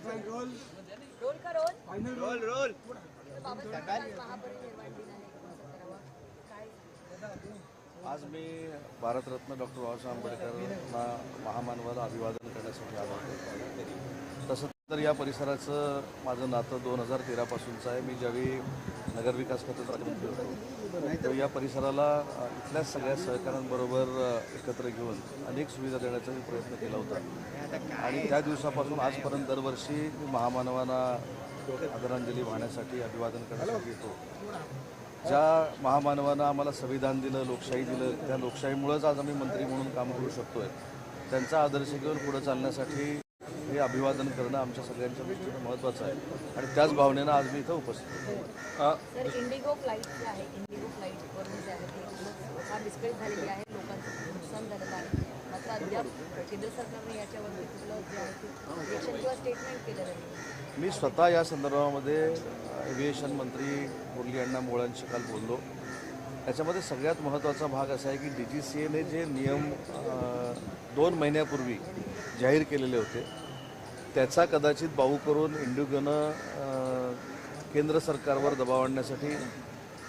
Role का role role रोल बाबासाहेब आज मी भारतरत्न डॉक्टर बाबासाहेब आंबेडकरांना महामानवाला अभिवादन करण्यासाठी आलो होतो. तर या परिसराचं माझं नातं दोन हजार तेरापासूनचं आहे. मी ज्यावेळी नगरविकास खात्यात राज्यमंत्री होतो तर या परिसराला इथल्या इथल्याच सगळ्या सहकाऱ्यांबरोबर एकत्र घेऊन अनेक सुविधा देण्याचा मी प्रयत्न केला होता. आणि त्या दिवसापासून आजपर्यंत दरवर्षी मी महामानवांना आदरांजली वाहण्यासाठी अभिवादन करण्यासाठी येतो. ज्या महामानवानं आम्हाला संविधान दिलं लोकशाही दिलं त्या लोकशाहीमुळंच आज आम्ही मंत्री म्हणून काम करू शकतोय. त्यांचा आदर्श घेऊन पुढे चालण्यासाठी हे अभिवादन करणं आमच्या सगळ्यांच्या दृष्टीनं महत्त्वाचं आहे. आणि त्याच भावनेनं आज मी इथं उपस्थित आहे. सर इंडिगो फ्लाईट जे आहे इंडिगो फ्लाईटवरून जे आहे ते खूप फार विस्कळीत झालेली आहे. लोकांचं खूप नुकसान झालेलं आहे. मात्र अद्याप केंद्र सरकारने याच्यावरती कुठलं जे आहे ते रिएक्शन किंवा स्टेटमेंट केलेलं नाही. मी स्वतः या संदर्भामध्ये एव्हिएशन मंत्री मुरली अण्णा मोळांशी काल बोललो. त्याच्यामध्ये सगळ्यात महत्त्वाचा भाग असा आहे की डी जी सी एने जे नियम दोन महिन्यापूर्वी जाहीर केलेले होते त्याचा कदाचित बाऊ करून इंडिगोनं केंद्र सरकारवर दबाव आणण्यासाठी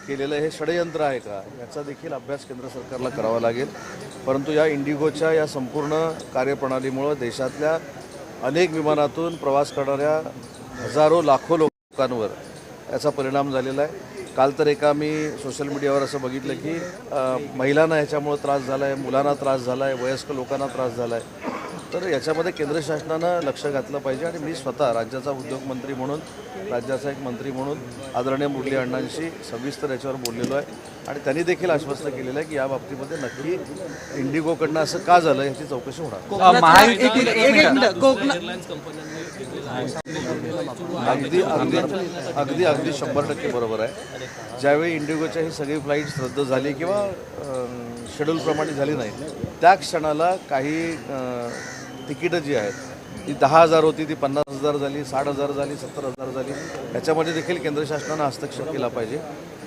केलेलं हे षडयंत्र आहे का? याचा देखील अभ्यास केंद्र सरकारला करावा लागेल. परंतु या इंडिगोच्या या संपूर्ण कार्यप्रणालीमुळं देशातल्या अनेक विमानातून प्रवास करणाऱ्या हजारो लाखो लोकांवर याचा परिणाम झालेला आहे. काल तर एका मी सोशल मीडियावर असं बघितलं की महिलांना ह्याच्यामुळं त्रास झाला आहे मुलांना त्रास झाला आहे वयस्क लोकांना त्रास झाला आहे तर याच्यामध्ये केंद्र शासनानं लक्ष घातलं पाहिजे आणि मी स्वतः राज्याचा उद्योगमंत्री म्हणून राज्याचा एक मंत्री म्हणून आदरणीय मुरली अण्णांशी सविस्तर याच्यावर बोललेलो आहे. आणि त्यांनी देखील आश्वस्त केलेलं आहे की या बाबतीमध्ये नक्की इंडिगोकडनं असं का झालं याची चौकशी होणार. अगदी अगदी अगदी अगदी शंभर टक्के बरोबर आहे. ज्यावेळी इंडिगोच्या ही सगळी फ्लाईट्स रद्द झाली किंवा शेड्यूलप्रमाणे झाली नाही त्या क्षणाला काही अं, तिकीटं जी आहेत ती दहा हजार होती ती पन्नास हजार झाली साठ हजार झाली सत्तर हजार झाली. याच्यामध्ये देखील केंद्र शासनानं हस्तक्षेप केला पाहिजे.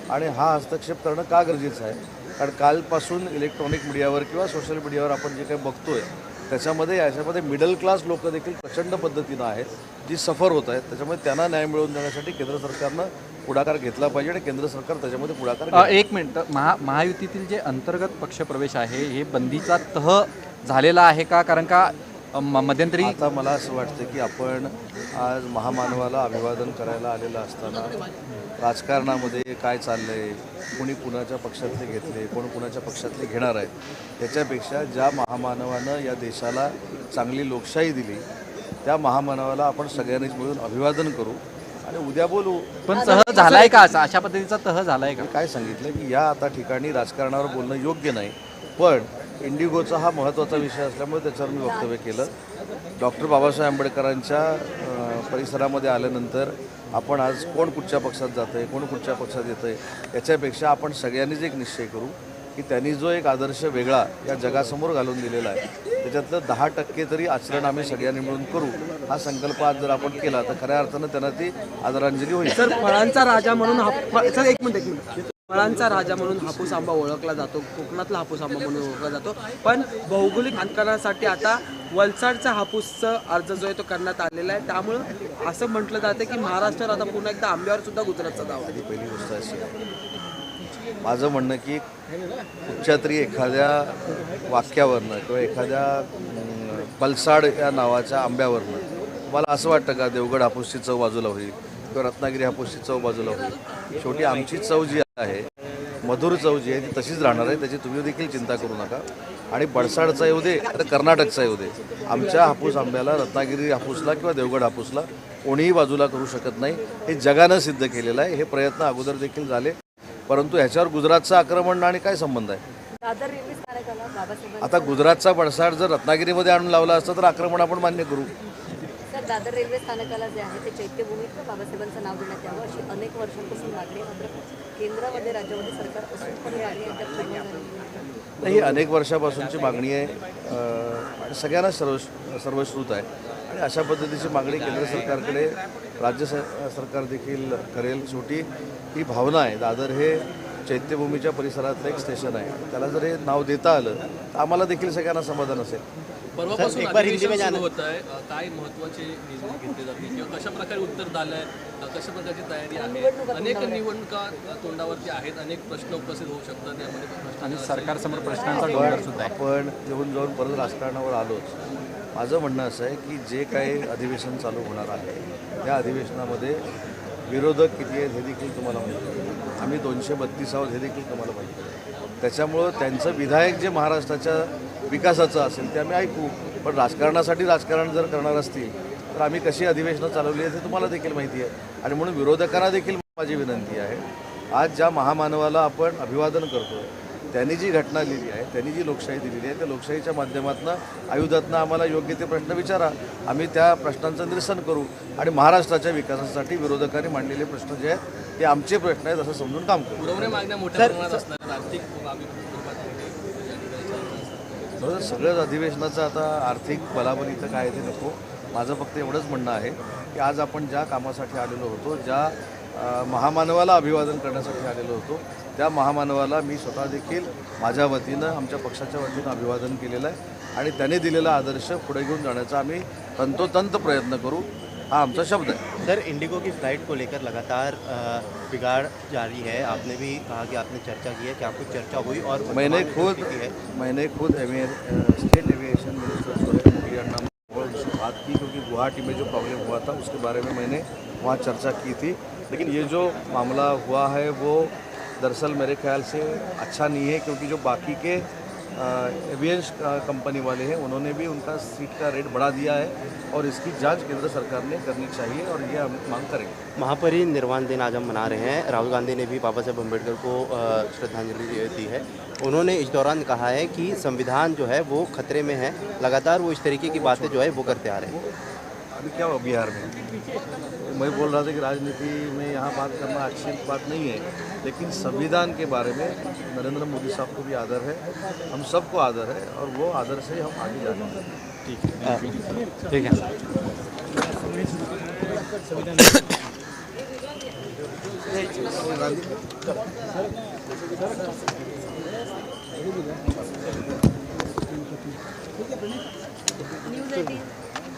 आणि हा हस्तक्षेप करणं का गरजेचं आहे? कारण कालपासून इलेक्ट्रॉनिक मीडियावर किंवा सोशल मीडियावर आपण जे काही बघतोय त्याच्यामध्ये याच्यामध्ये मिडल क्लास लोक देखील प्रचंड पद्धतीनं आहेत जी सफर होत आहेत. त्याच्यामुळे त्यांना न्याय मिळवून देण्यासाठी केंद्र सरकारनं पुढाकार घेतला पाहिजे आणि केंद्र सरकार त्याच्यामध्ये पुढाकार. एक मिनिट. महा महायुतीतील जे अंतर्गत पक्षप्रवेश आहे हे बंदीचा तह झालेला आहे का? कारण का मध्यंतरी आता मला असं वाटतं की आपण आज महामानवाला अभिवादन करायला आलेलं असताना राजकारणामध्ये काय चाललंय कोणी कुणाच्या पक्षातले घेतले कोण कुणाच्या पक्षातले घेणार आहेत त्याच्यापेक्षा ज्या महामानवानं या देशाला चांगली लोकशाही दिली त्या महामानवाला आपण सगळ्यांनीच मिळून अभिवादन करू आणि उद्या बोलू. पण तह झालाय का? असा अशा पद्धतीचा तह झालाय का? काय सांगितलं की या आता ठिकाणी राजकारणावर बोलणं योग्य नाही पण इंडिगोचा हा महत्त्वाचा विषय असल्यामुळे त्याच्यावर मी वक्तव्य केलं. डॉक्टर बाबासाहेब आंबेडकरांच्या परिसरामध्ये आल्यानंतर आपण आज कोण कुठच्या पक्षात जातं आहे कोण कुठच्या पक्षात येतं आहे याच्यापेक्षा आपण सगळ्यांनीच एक निश्चय करू की त्यांनी जो एक आदर्श वेगळा या जगासमोर घालून दिलेला आहे त्याच्यातलं दहा टक्के तरी आचरण आम्ही सगळ्यांनी मिळून करू. हा संकल्प आज जर आपण केला तर खऱ्या अर्थानं त्यांना ती आदरांजली होईल. सर फळांचा राजा म्हणून एक मिनिट एक मिनिट. फळांचा राजा म्हणून हापूस आंबा ओळखला जातो कोकणातला हापूस आंबा म्हणून ओळखला जातो. पण भौगोलिक अंतरासाठी आता वलसाडचा हापूसचा अर्ज जो आहे तो करण्यात आलेला आहे. त्यामुळं असं म्हटलं जातं की महाराष्ट्र आता पुन्हा एकदा आंब्यावर सुद्धा गुजरातचा दावा आहे. पहिली गोष्ट अशी आहे. माझं म्हणणं की कुठच्या तरी एखाद्या वाक्यावरनं किंवा एखाद्या वलसाड पलसाड या नावाच्या आंब्यावरनं मला असं वाटतं का देवगड हापूसची चव बाजूला होईल? किंवा रत्नागिरी हापूसची चव बाजूला होईल शेवटी आमची चव जी आहे मधुर चव जी आहे ती तशीच राहणार आहे. त्याची तुम्ही देखील चिंता करू नका. आणि बडसाडचा येऊ दे तर कर्नाटकचा येऊ दे. आमच्या हापूस आंब्याला रत्नागिरी हापूसला किंवा देवगड हापूसला कोणीही बाजूला करू शकत नाही. हे जगानं सिद्ध केलेलं आहे. हे प्रयत्न अगोदर देखील झाले. परंतु ह्याच्यावर गुजरातचं आक्रमण आणि काय संबंध आहे? आता गुजरातचा पडसाड जर रत्नागिरीमध्ये आणून लावला असतं तर आक्रमण आपण मान्य करू. दादर रेल्वे स्थानकाला जे आहे ते चैत्यभूमीत बाबासाहेबांचं नाव देण्यात यावं अशी अनेक वर्षांपासून मागणी मात्र केंद्रामध्ये राज्यामध्ये सरकार असून पण ही मागणी अद्याप नाही. ही अनेक वर्षापासूनची मागणी आहे. आणि सगळ्यांना सर्व सर्वश्रुत आहे. आणि अशा पद्धतीची मागणी केंद्र सरकारकडे राज्य स सरकार देखील करेल शेवटी. ही भावना आहे. दादर हे चैत्यभूमीच्या परिसरातलं एक स्टेशन आहे. त्याला जर हे नाव देता आलं तर आम्हाला देखील सगळ्यांना समाधान असेल. परवापासून अधिवेशन होत आहे. काय महत्त्वाचे निर्णय घेतले जातील किंवा कशा प्रकारे उत्तर झालं आहे कशा प्रकारची तयारी आहे? अनेक निवडणुका अ, तोंडावरती आहेत. अनेक प्रश्न उपस्थित होऊ शकतात. त्यामध्ये आणि सरकारसमोर प्रश्नांचा डोंगर सुद्धा आहे. आपण येऊन जाऊन परत राजकारणावर आलोच. माझं म्हणणं असं आहे की जे काही अधिवेशन चालू होणार आहे त्या अधिवेशनामध्ये विरोधक किती आहेत हे देखील तुम्हाला माहिती आम्ही दोनशे बत्तीस आहोत हे देखील तुम्हाला माहिती आहे. त्याच्यामुळं त्यांचं विधायक जे महाराष्ट्राच्या विकासाचं असेल ते आम्ही ऐकू. पण राजकारणासाठी राजकारण जर करणार असतील तर आम्ही कशी अधिवेशनं चालवली आहेत हे तुम्हाला देखील माहिती आहे. आणि म्हणून विरोधकांना देखील माझी विनंती आहे. आज ज्या महामानवाला आपण अभिवादन करतो त्यांनी जी घटना लिहिली आहे त्यांनी जी लोकशाही दिलेली आहे त्या लोकशाहीच्या माध्यमातून आयुधातनं आम्हाला योग्य ते प्रश्न विचारा. आम्ही त्या प्रश्नांचं निरसन करू आणि महाराष्ट्राच्या विकासासाठी विरोधकांनी मांडलेले प्रश्न जे आहेत ते आमचे प्रश्न आहेत असं समजून काम करू. सगळंच अधिवेशनाचं आता आर्थिक बलाबल इथं काय ते नको. माझं फक्त एवढंच म्हणणं आहे की आज आपण ज्या कामासाठी आलेलो होतो ज्या महामानवाला अभिवादन करण्यासाठी आलेलो होतो. त्या महामानवाला मी स्वतः देखील माझ्या वतीनं आमच्या पक्षाच्या वतीनं अभिवादन केलेलं आहे आणि त्याने दिलेला आदर्श पुढे घेऊन जाण्याचा आम्ही तंतोतंत प्रयत्न करू हा आमचा शब्द आहे. सर इंडिगो की फ़्लाइट को लेकर लगातार बिगाड़ जारी है। आपने भी कहा कि आपने चर्चा की है क्या कुछ चर्चा हुई और मैंने खुद मैंने खुद एवियर स्टेट एविएशन मिनिस्टर बात की क्योंकि गुवाहाटी में जो प्रॉब्लम हुआ था उसके बारे में मैंने वहाँ चर्चा की थी। लेकिन ये जो मामला हुआ है वो दरअसल मेरे ख्याल से अच्छा नहीं है क्योंकि जो बाकी के एवियंस कंपनी वाले हैं उन्होंने भी उनका सीट का रेट बढ़ा दिया है और इसकी जाँच केंद्र सरकार ने करनी चाहिए और ये हम मांग करेंगे। महापरिनिर्वाण दिन आज हम मना रहे हैं। राहुल गांधी ने भी बाबा साहेब अंबेडकर को श्रद्धांजलि दी है। उन्होंने इस दौरान कहा है कि संविधान जो है वो खतरे में है। लगातार वो इस तरीके की बातें जो है वो करते आ रहे हैं। अभी क्या हुआ बिहार में? मैं बोल रहा था कि राजनीति में यहाँ बात करना अच्छी बात नहीं है लेकिन संविधान के बारे में नरेंद्र मोदी साहब को भी आदर है हम सबको आदर है और वो आदर से हम आगे जाते हैं। ठीक है ठीक आहे न्यूज़